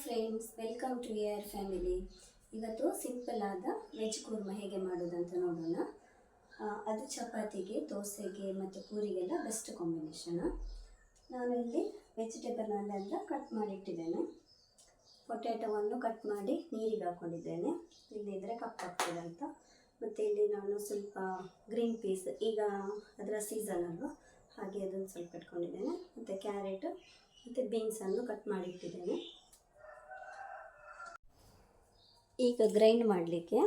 Friends welcome to your family ಇವತ್ತು simple ಆದ veg kurma ಹೇಗೆ ಮಾಡೋದಂತ ನೋಡೋಣ. ಅದು ಚಪಾತಿಗೆ, ದೋಸೆಗೆ ಮತ್ತು ಪೂರಿಗೆಲ್ಲ ಬೆಸ್ಟ್ ಕಾಂಬಿನೇಷನ್ ನಾನು ಇಲ್ಲಿ ವೆಜಿಟೇಬಲ್ನೆಲ್ಲ ಕಟ್ ಮಾಡಿಟ್ಟಿದ್ದೇನೆ. ಪೊಟ್ಯಾಟೋವನ್ನು ಕಟ್ ಮಾಡಿ ನೀರಿಗೆ ಹಾಕ್ಕೊಂಡಿದ್ದೇನೆ ಇಲ್ಲಿದ್ದರೆ ಕಪ್ಪಾಗ್ತದೆ ಅಂತ. ಮತ್ತು ಇಲ್ಲಿ ನಾನು ಸ್ವಲ್ಪ ಗ್ರೀನ್ ಪೀಸ್ ಈಗ ಅದರ ಸೀಸನ್ ಅಲ್ವಾ? ಹಾಗೆ ಅದನ್ನು ಸ್ವಲ್ಪ ಇಟ್ಕೊಂಡಿದ್ದೇನೆ. ಮತ್ತು ಕ್ಯಾರೆಟ್ ಮತ್ತು ಬೀನ್ಸನ್ನು ಕಟ್ ಮಾಡಿ ಇಟ್ಟಿದ್ದೇನೆ ಈಗ ಗ್ರೈಂಡ್ ಮಾಡಲಿಕ್ಕೆ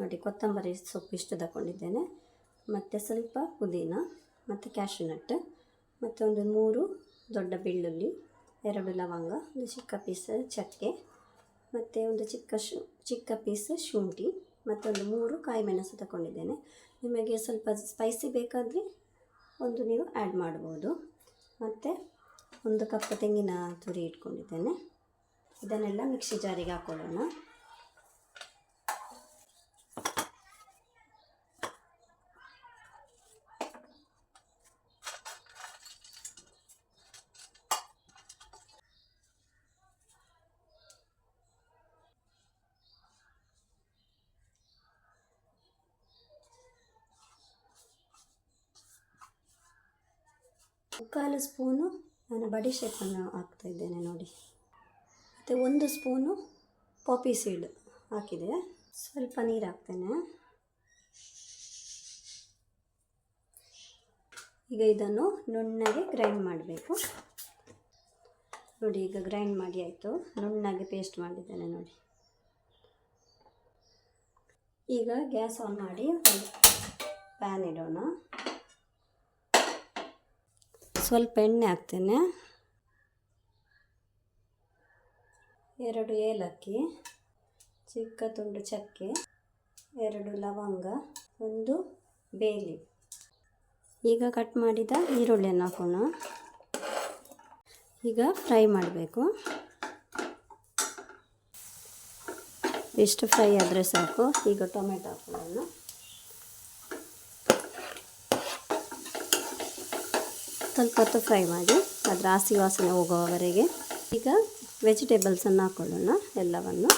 ನೋಡಿ ಕೊತ್ತಂಬರಿ ಸೊಪ್ಪು ಇಷ್ಟು ತಗೊಂಡಿದ್ದೇನೆ. ಮತ್ತು ಸ್ವಲ್ಪ ಪುದೀನ, ಮತ್ತು ಕ್ಯಾಶು ನಟ್ ಮತ್ತು ಒಂದು ಮೂರು ದೊಡ್ಡ ಬೆಳ್ಳುಳ್ಳಿ, ಎರಡು ಲವಂಗ, ಒಂದು ಚಿಕ್ಕ ಪೀಸ್ ಚಕ್ಕೆ, ಮತ್ತು ಒಂದು ಚಿಕ್ಕ ಶು, ಚಿಕ್ಕ ಪೀಸ್ ಶುಂಠಿ ಮತ್ತೊಂದು ಮೂರು ಕಾಯಿ ಮೆಣಸು ತಗೊಂಡಿದ್ದೇನೆ. ನಿಮಗೆ ಸ್ವಲ್ಪ ಸ್ಪೈಸಿ ಬೇಕಾದರೆ ಒಂದು ನೀವು ಆ್ಯಡ್ ಮಾಡ್ಬೋದು. ಮತ್ತು ಒಂದು ಕಪ್ ತೆಂಗಿನ ತುರಿ ಇಟ್ಕೊಂಡಿದ್ದೇನೆ. ಇದನ್ನೆಲ್ಲ ಮಿಕ್ಸಿ ಜಾರಿಗೆ ಹಾಕ್ಕೊಳ್ಳೋಣ ಮುಕ್ಕಾಲು ಸ್ಪೂನು ನಾನು ಬಡಿ ಶೇಪನ್ನು ಹಾಕ್ತಾ ಇದ್ದೇನೆ ನೋಡಿ. ಮತ್ತು ಒಂದು ಸ್ಪೂನು ಪಾಪಿ ಸೀಡ್ ಹಾಕಿದೆ. ಸ್ವಲ್ಪ ನೀರು ಹಾಕ್ತೇನೆ. ಈಗ ಇದನ್ನು ನುಣ್ಣಗೆ ಗ್ರೈಂಡ್ ಮಾಡಬೇಕು. ನೋಡಿ, ಈಗ ಗ್ರೈಂಡ್ ಮಾಡಿ ಆಯಿತು. ನುಣ್ಣಗೆ ಪೇಸ್ಟ್ ಮಾಡಿದ್ದೇನೆ ನೋಡಿ. ಈಗ ಗ್ಯಾಸ್ ಆನ್ ಮಾಡಿ ಪ್ಯಾನ್ ಇಡೋಣ. ಸ್ವಲ್ಪ ಎಣ್ಣೆ ಹಾಕ್ತೇನೆ. ಎರಡು ಏಲಕ್ಕಿ, ಚಿಕ್ಕ ತುಂಡು ಚಕ್ಕೆ, ಎರಡು ಲವಂಗ, ಒಂದು ಬೇಲಿ. ಈಗ ಕಟ್ ಮಾಡಿದ ಈರುಳ್ಳಿಯನ್ನು ಹಾಕೋಣ. ಈಗ ಫ್ರೈ ಮಾಡಬೇಕು. ಇಷ್ಟು ಫ್ರೈ ಆದರೆ ಸಾಕು. ಈಗ ಟೊಮೆಟೊ ಹಾಕೊಳ್ಳೋಣ. ಸ್ವಲ್ಪ ಹೊತ್ತು ಫ್ರೈ ಮಾಡಿ ಅದರ ಹಸಿ ವಾಸನೆ ಹೋಗುವವರೆಗೆ ಈಗ ವೆಜಿಟೇಬಲ್ಸನ್ನು ಹಾಕೊಳ್ಳೋಣ, ಎಲ್ಲವನ್ನು.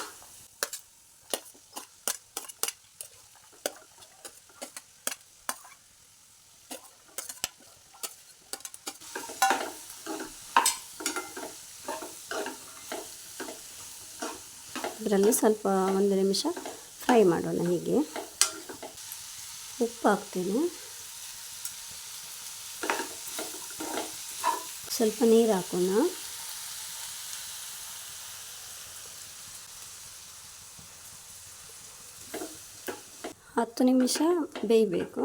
ಇದರಲ್ಲಿ ಸ್ವಲ್ಪ ಒಂದು ನಿಮಿಷ ಫ್ರೈ ಮಾಡೋಣ ಹೀಗೆ. ಉಪ್ಪು ಹಾಕ್ತೇನೆ. ಸ್ವಲ್ಪ ನೀರು ಹಾಕೋಣ. ಹತ್ತು ನಿಮಿಷ ಬೇಯಬೇಕು.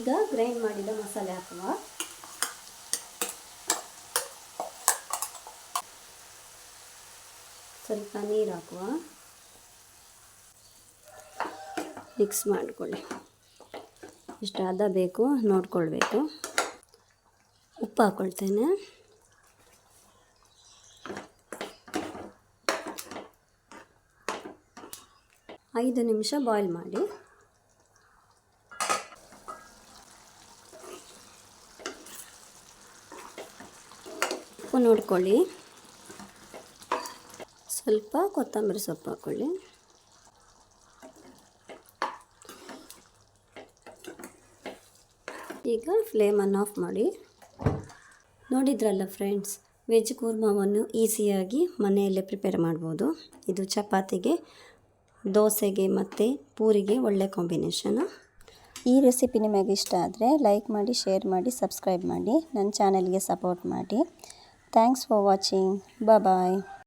ಈಗ ಗ್ರೈಂಡ್ ಮಾಡಿದ ಮಸಾಲೆ ಹಾಕುವ. ಸ್ವಲ್ಪ ನೀರು ಹಾಕುವ ಮಿಕ್ಸ್ ಮಾಡಿಕೊಳ್ಳಿ. ಇಷ್ಟು ಅದ ಬೇಕು, ನೋಡ್ಕೊಳ್ಬೇಕು. ಉಪ್ಪು ಹಾಕ್ಕೊಳ್ತೇನೆ ಐದು ನಿಮಿಷ ಬಾಯ್ಲ್ ಮಾಡಿ. ಉಪ್ಪು ನೋಡ್ಕೊಳ್ಳಿ. ಸ್ವಲ್ಪ ಕೊತ್ತಂಬರಿ ಸೊಪ್ಪು ಹಾಕ್ಕೊಳ್ಳಿ ಈಗ ಫ್ಲೇಮನ್ನು ಆಫ್ ಮಾಡಿ. ನೋಡಿದ್ರಲ್ಲ ಫ್ರೆಂಡ್ಸ್ ವೆಜ್ ಕೂರ್ಮವನ್ನು ಈಸಿಯಾಗಿ ಮನೆಯಲ್ಲೇ ಪ್ರಿಪೇರ್ ಮಾಡ್ಬೋದು. ಇದು ಚಪಾತಿಗೆ, ದೋಸೆಗೆ ಮತ್ತು ಪೂರಿಗೆ ಒಳ್ಳೆ ಕಾಂಬಿನೇಷನು ಈ ರೆಸಿಪಿ ನಿಮಗೆ ಇಷ್ಟ ಆದರೆ ಲೈಕ್ ಮಾಡಿ ಶೇರ್ ಮಾಡಿ ಸಬ್ಸ್ಕ್ರೈಬ್ ಮಾಡಿ. ನನ್ನ ಚಾನಲ್ಗೆ ಸಪೋರ್ಟ್ ಮಾಡಿ. Thanks for watching bye